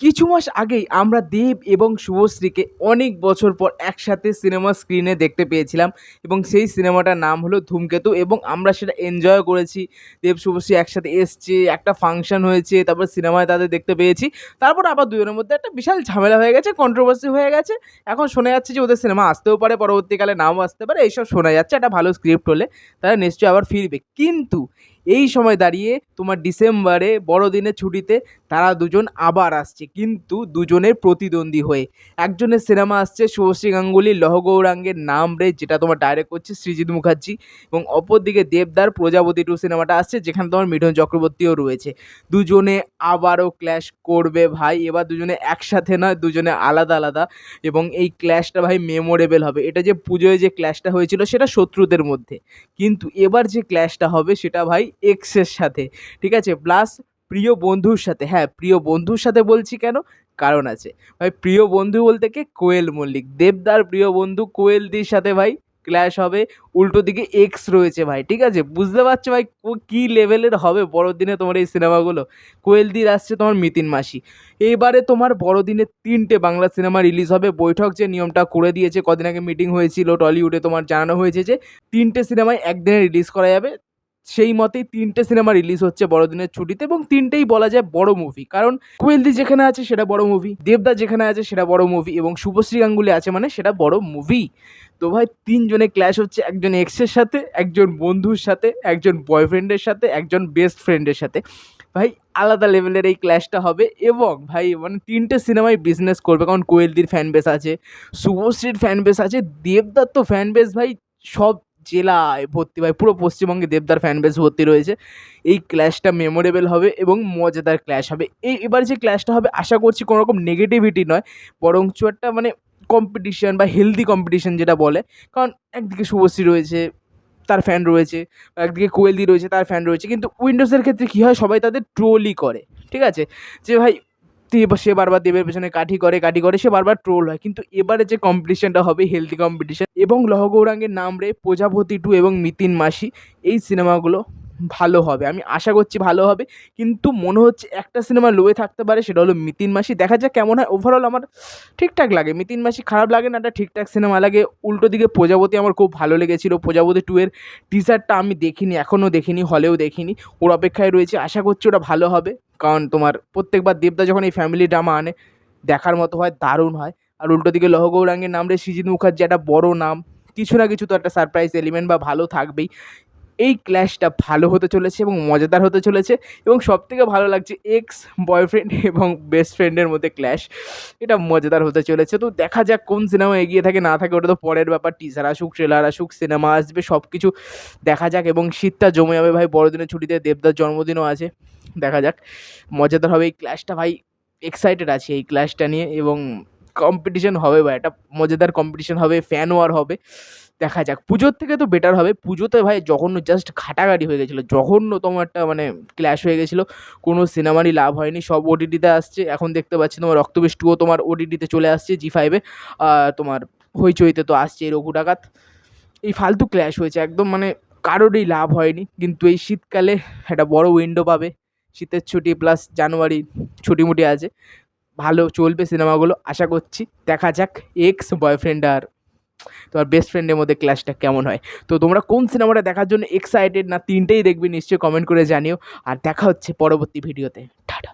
কিছু মাস আগেই আমরা দেব এবং শুভশ্রীকে অনেক বছর পর একসাথে সিনেমা স্ক্রিনে দেখতে পেয়েছিলাম এবং সেই সিনেমাটার নাম হলো ধূমকেতু এবং আমরা সেটা এনজয় করেছি। দেব, শুভশ্রী একসাথে এসছে, একটা ফাংশন হয়েছে, তারপর সিনেমায় তাদের দেখতে পেয়েছি। তারপর আবার দুজনের মধ্যে একটা বিশাল ঝামেলা হয়ে গেছে কন্ট্রোভার্সি হয়ে গেছে। এখন শোনা যাচ্ছে যে ওদের সিনেমা আসতেও পারে, পরবর্তীকালে নাও আসতে পারে, এইসব শোনা যাচ্ছে। একটা ভালো স্ক্রিপ্ট হলে তারা নিশ্চয়ই আবার ফিরবে। কিন্তু এই সময় দাঁড়িয়ে তোমার ডিসেম্বরে বড়দিনের ছুটিতে তারা দুজন আবার আসছে, কিন্তু দুজনের প্রতিদ্বন্দ্বী হয়ে। একজনের সিনেমা আসছে শুভশ্রী গাঙ্গুলি লহ গৌরাঙ্গের নাম রে, যেটা তোমার ডাইরেক্ট করছে সৃজিত মুখার্জি এবং অপরদিকে দেবদার প্রজাপতি টু সিনেমাটা আসছে, যেখানে তোমার মিঠুন চক্রবর্তীও রয়েছে। দুজনে আবারও ক্ল্যাশ করবে ভাই, এবার দুজনে একসাথে নয়, দুজনে আলাদা আলাদা এবং এই ক্ল্যাশটা ভাই মেমোরেবল হবে। এটা যে পুজোয় যে ক্ল্যাশটা হয়েছিল সেটা শত্রুদের মধ্যে। কিন্তু এবার যে ক্ল্যাশটা হবে সেটা ভাই এক্সের সাথে, ঠিক আছে? প্লাস প্রিয় বন্ধুর সাথে হ্যাঁ প্রিয় বন্ধুর সাথে বলছি কেন? কারণ আছে। ভাই, প্রিয় বন্ধু বলতে কে? কোয়েল মল্লিক। দেবদার প্রিয় বন্ধু কোয়েলদির সাথে ভাই ক্ল্যাশ হবে, উল্টো দিকে এক্স রয়েছে ভাই, ঠিক আছে? বুঝতে পারছ ভাই কো- লেভেলের হবে বড়দিনে তোমার এই সিনেমাগুলো? কোয়েলদির আসছে তোমার মিতিন মাসি। এবারে তোমার বড়দিনে তিনটে বাংলা সিনেমা রিলিজ হবে। বৈঠক যে নিয়মটা করে দিয়েছে, কদিন আগে মিটিং হয়েছিল, টলিউডে তোমার জানানো হয়েছে যে তিনটে সিনেমায় একদিনে রিলিজ করা যাবে। সেই মতেই তিনটে সিনেমা রিলিজ হচ্ছে বড়দিনের ছুটিতে এবং তিনটেই বলা যায় বড় মুভি কারণ কোয়েলদি যেখানে আছে সেটা বড় মুভি দেবদা যেখানে আছে সেটা বড় মুভি এবং শুভশ্রী গাঙ্গুলি আছে মানে সেটা বড় মুভি তো ভাই, তিনজনে ক্ল্যাশ হচ্ছে, একজন এক্সের সাথে, একজন বন্ধুর সাথে, একজন বয়ফ্রেন্ডের সাথে, একজন বেস্ট ফ্রেন্ডের সাথে। ভাই, আলাদা লেভেলের এই ক্ল্যাশটা হবে এবং ভাই মানে তিনটে সিনেমায় বিজনেস করবে। কারণ কোয়েলদির ফ্যান বেস আছে, শুভশ্রীর ফ্যান বেস আছে, দেবদার তো ফ্যান বেস ভাই সব জেলায় ভর্তি ভাই পুরো পশ্চিমবঙ্গে দেবদার ফ্যান বেস ভর্তি রয়েছে। এই ক্ল্যাশটা মেমোরেবল হবে এবং মজাদার ক্ল্যাশ হবে। এই এবার যে ক্ল্যাশটা হবে, আশা করছি কোনো রকম নেগেটিভিটি নয়, বরঞ্চ একটা মানে কম্পিটিশন বা হেলদি কম্পিটিশন যেটা বলে। কারণ একদিকে শুভশ্রী রয়েছে, তার ফ্যান রয়েছে, একদিকে কোয়েলদি রয়েছে, তার ফ্যান রয়েছে। কিন্তু উইন্ডোজের ক্ষেত্রে কী হয়? সবাই তাদের ট্রোলই করে, ঠিক আছে? যে ভাই সে বারবার দেবের পেছনে কাঠি করে কাঠি করে, সে বারবার ট্রোল হয়। কিন্তু এবারে যে কম্পিটিশনটা হবে হেলদি কম্পিটিশন এবং লহ গৌরাঙ্গের নাম রে প্রজাপতি টু এবং মিতিন মাসি, এই সিনেমাগুলো ভালো হবে। আমি আশা করছি ভালো হবে। কিন্তু মনে হচ্ছে একটা সিনেমা লোয়ে থাকতে পারে, সেটা হলো মিতিন মাসি। দেখা যাক কেমন হয়। ওভারঅল আমার ঠিকঠাক লাগে। মিতিন মাসি খারাপ লাগে না, একটা ঠিকঠাক সিনেমা লাগে। উল্টো দিকে প্রজাপতি আমার খুব ভালো লেগেছিলো। প্রজাপতি টু এর টিজারটা আমি দেখিনি, এখনও দেখিনি, হলেও দেখিনি। ওর অপেক্ষায় রয়েছে। আশা করছি ওটা ভালো হবে। কারণ তোমার প্রত্যেকবার দেবদা যখন এই ফ্যামিলি ড্রামা আনে, দেখার মতো হয়, দারুণ হয়। আর উল্টো দিকে লহ গৌরাঙ্গের নাম রে সৃজিত মুখার্জি, একটা বড় নাম। কিছু না কিছু তো একটা সারপ্রাইজ এলিমেন্ট বা ভালো থাকবেই। এই ক্ল্যাশটা ভালো হতে চলেছে এবং মজাদার হতে চলেছে এবং সবথেকে ভালো লাগছে এক্স বয়ফ্রেন্ড এবং বেস্ট ফ্রেন্ডের মধ্যে ক্ল্যাশ এটা মজাদার হতে চলেছে। তো দেখা যাক কোন সিনেমা এগিয়ে থাকে, না থাকে, ওটা তো পরের ব্যাপার। টিজার আসুক ট্রেলার আসুক সিনেমা আসবে সব কিছু দেখা যাক এবং শীতটা জমে যাবে ভাই, বড়দিনের ছুটিতে, দেবদার জন্মদিনও আছে, দেখা যাক। মজাদার হবে এই ক্লাসটা ভাই এক্সাইটেড আছি এই ক্লাসটা নিয়ে এবং কম্পিটিশন হবে ভাই একটা মজাদার কম্পিটিশন হবে ফ্যান ওয়ার হবে। দেখা যাক। পুজোর থেকে তো বেটার হবে। পুজোতে ভাই জঘন্য জাস্ট ঘাটাঘাটি হয়ে গেছিল। জঘন্যতম একটা মানে ক্ল্যাশ হয়ে গেছিল। কোনো সিনেমারই লাভ হয়নি। সব ওটিটিতে আসছে। এখন দেখতে পাচ্ছি তোমার রক্তবেশ টুও তোমার ওটিটিতে চলে আসছে জি ফাইভে তোমার হইচইতে তো আসছে এই রঘু ডাকাত। এই ফালতু ক্ল্যাশ হয়েছে। একদম মানে কারোরই লাভ হয়নি। কিন্তু এই শীতকালে একটা বড় উইন্ডো পাবে। শীতের ছুটি প্লাস জানুয়ারি ছুটিমুটি আছে। ভালো চলবে সিনেমাগুলো আশা করছি। দেখা যাক। এক্স বয়ফ্রেন্ড আর তোমার বেস্ট ফ্রেন্ডের মধ্যে ক্লাসটা কেমন হয়? তো তোমরা কোন সিনেমাটা দেখার জন্য এক্সাইটেড না তিনটেই দেখবে নিশ্চয়ই কমেন্ট করে জানিও। আর দেখা হচ্ছে পরবর্তী ভিডিওতে টাটা।